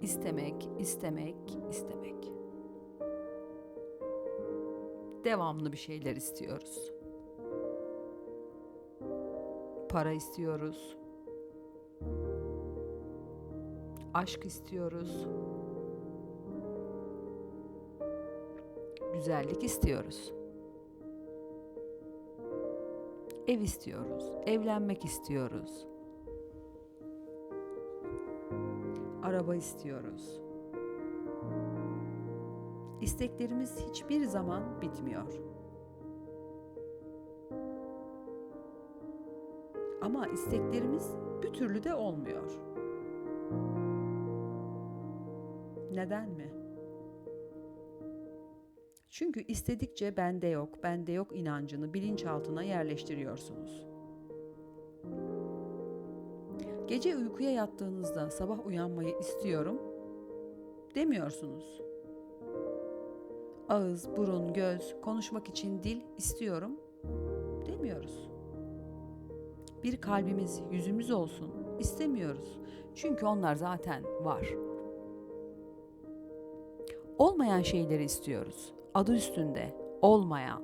İstemek, istemek, istemek. Devamlı bir şeyler istiyoruz. Para istiyoruz. Aşk istiyoruz. Güzellik istiyoruz. Ev istiyoruz. Evlenmek istiyoruz. Araba istiyoruz. İsteklerimiz hiçbir zaman bitmiyor. Ama isteklerimiz bir türlü de olmuyor. Neden mi? Çünkü istedikçe bende yok, bende yok inancını bilinçaltına yerleştiriyorsunuz. Gece uykuya yattığınızda sabah uyanmayı istiyorum demiyorsunuz. Ağız, burun, göz, konuşmak için dil istiyorum demiyoruz. Bir kalbimiz, yüzümüz olsun istemiyoruz. Çünkü onlar zaten var. Olmayan şeyleri istiyoruz. Adı üstünde olmayan.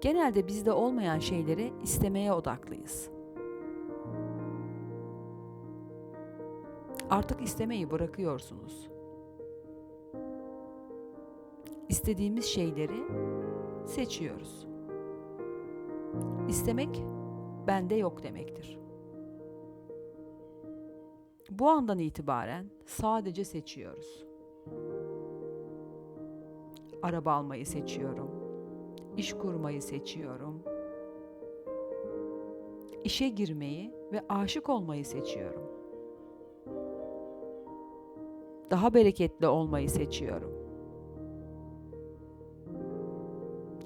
Genelde bizde olmayan şeyleri istemeye odaklıyız. Artık istemeyi bırakıyorsunuz. İstediğimiz şeyleri seçiyoruz. İstemek bende yok demektir. Bu andan itibaren sadece seçiyoruz. Araba almayı seçiyorum. İş kurmayı seçiyorum. İşe girmeyi ve aşık olmayı seçiyorum. Daha bereketli olmayı seçiyorum.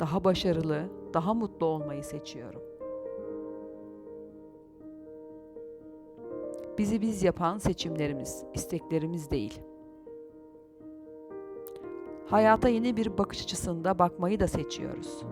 Daha başarılı, daha mutlu olmayı seçiyorum. Bizi biz yapan seçimlerimiz, isteklerimiz değil. Hayata yeni bir bakış açısında bakmayı da seçiyoruz.